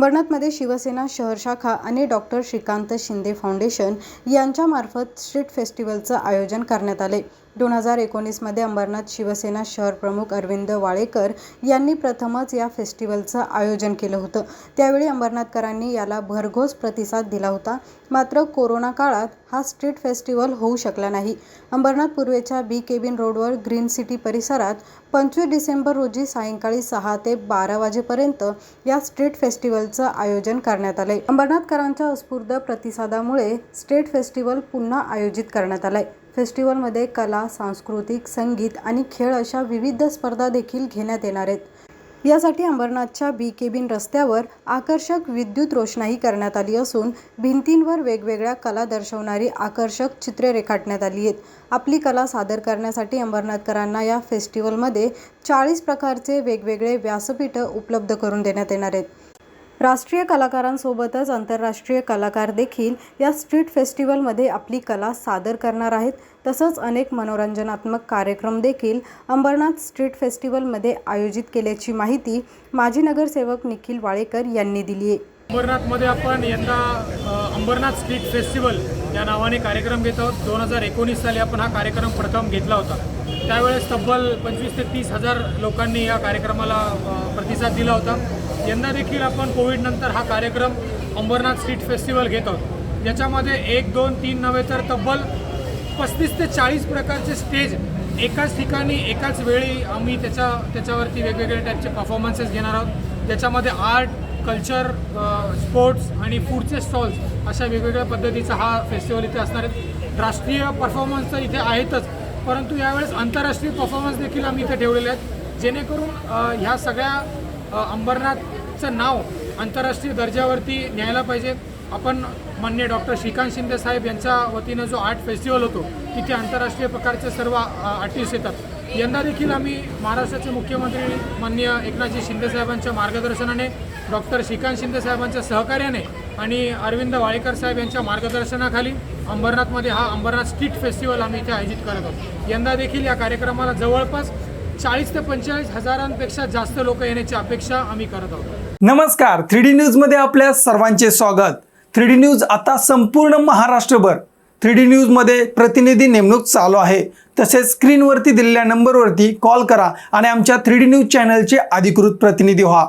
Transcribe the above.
अंबरनाथमध्ये शिवसेना शहर शाखा आणि डॉक्टर श्रीकांत शिंदे फाउंडेशन यांच्यामार्फत स्ट्रीट फेस्टिवलचं आयोजन करण्यात आले. दोन हजार एकोणीसमध्ये अंबरनाथ शिवसेना शहर प्रमुख अरविंद वाळेकर यांनी प्रथमच या फेस्टिवलचं आयोजन केलं होतं. त्यावेळी अंबरनाथकरांनी याला भरघोस प्रतिसाद दिला होता. मात्र कोरोना काळात हा स्ट्रीट फेस्टिवल होऊ शकला नाही. अंबरनाथ पूर्वेच्या बी केबिन रोडवर ग्रीन सिटी परिसरात पंचवीस डिसेंबर रोजी सायंकाळी सहा ते बारा वाजेपर्यंत या स्ट्रीट फेस्टिवल फेस्टिवलचं आयोजन करण्यात आलंय. अंबरनाथकरांच्या उत्स्फूर्त प्रतिसादामुळे स्टेट फेस्टिवल पुन्हा आयोजित करण्यात आलंय. फेस्टिवलमध्ये कला सांस्कृतिक संगीत आणि खेळ अशा विविध स्पर्धा देखील घेण्यात येणार आहेत. यासाठी अंबरनाथच्या बी केबिन रस्त्यावर आकर्षक विद्युत रोषणाई करण्यात आली असून भिंतींवर वेगवेगळ्या कला दर्शवणारी आकर्षक चित्रे रेखाटण्यात आली आहेत. आपली कला सादर करण्यासाठी अंबरनाथकरांना या फेस्टिवलमध्ये चाळीस प्रकारचे वेगवेगळे व्यासपीठं उपलब्ध करून देण्यात येणार आहेत. राष्ट्रीय कलाकारांसोबतच आंतरराष्ट्रीय कलाकार देखील या स्ट्रीट फेस्टिवलमध्ये आपली कला सादर करणार आहेत. तसंच अनेक मनोरंजनात्मक कार्यक्रम देखील अंबरनाथ स्ट्रीट फेस्टिवलमध्ये आयोजित केल्याची माहिती माजी नगरसेवक निखिल वाळेकर यांनी दिली आहे. अंबरनाथमध्ये आपण यंदा अंबरनाथ स्ट्रीट फेस्टिवल या नावाने कार्यक्रम घेत आहोत. दोन हजार एकोणीस साली आपण हा कार्यक्रम प्रथम घेतला होता. त्यावेळेस तब्बल पंचवीस ते तीस हजार लोकांनी या कार्यक्रमाला प्रतिसाद दिला होता. यंदा देखील आपण कोविडनंतर हा कार्यक्रम अंबरनाथ स्ट्रीट फेस्टिवल घेत आहोत. याच्यामध्ये एक दोन तीन नव्हे तर तब्बल पस्तीस ते चाळीस प्रकारचे स्टेज एकाच ठिकाणी एकाच वेळी आम्ही त्याच्या त्याच्यावरती वेगवेगळ्या टाईपचे परफॉर्मन्सेस घेणार आहोत. त्याच्यामध्ये आर्ट कल्चर स्पोर्ट्स आणि फूडचे स्टॉल्स अशा वेगवेगळ्या पद्धतीचा हा फेस्टिवल इथे असणार आहे. राष्ट्रीय परफॉर्मन्स तर इथे आहेतच परंतु यावेळेस आंतरराष्ट्रीय परफॉर्मन्स देखील आम्ही इथे ठेवलेले आहेत. जेणेकरून ह्या सगळ्या अंबरनाथचं नाव आंतरराष्ट्रीय दर्जावरती न्यायला पाहिजे. आपण मान्य डॉक्टर श्रीकांत शिंदे साहेब यांच्या वतीनं जो आर्ट फेस्टिवल होतो तिथे आंतरराष्ट्रीय प्रकारचे सर्व आर्टिस्ट येतात. यंदा देखील आम्ही महाराष्ट्राचे मुख्यमंत्री मान्य एकनाथजी शिंदे साहेबांच्या मार्गदर्शनाने डॉक्टर श्रीकांत शिंदे साहेबांच्या सहकार्याने आणि अरविंद वाळेकर साहेब यांच्या मार्गदर्शनाखाली अंबरनाथमध्ये हा अंबरनाथ स्ट्रीट फेस्टिवल आम्ही इथे आयोजित करत आहोत. यंदा देखील या कार्यक्रमाला जवळपास चाळीस ते पंचेचाळीस हजारांपेक्षा जास्त लोक येण्याची अपेक्षा आम्ही करत आहोत. नमस्कार थ्री डी न्यूजमध्ये आपल्या सर्वांचे स्वागत. थ्री डी न्यूज आता संपूर्ण महाराष्ट्रभर. थ्री डी न्यूजमध्ये प्रतिनिधी नेमणूक चालू आहे. तसेच स्क्रीनवरती दिलेल्या नंबरवरती कॉल करा आणि आमच्या थ्री डी न्यूज चॅनलचे अधिकृत प्रतिनिधी व्हा.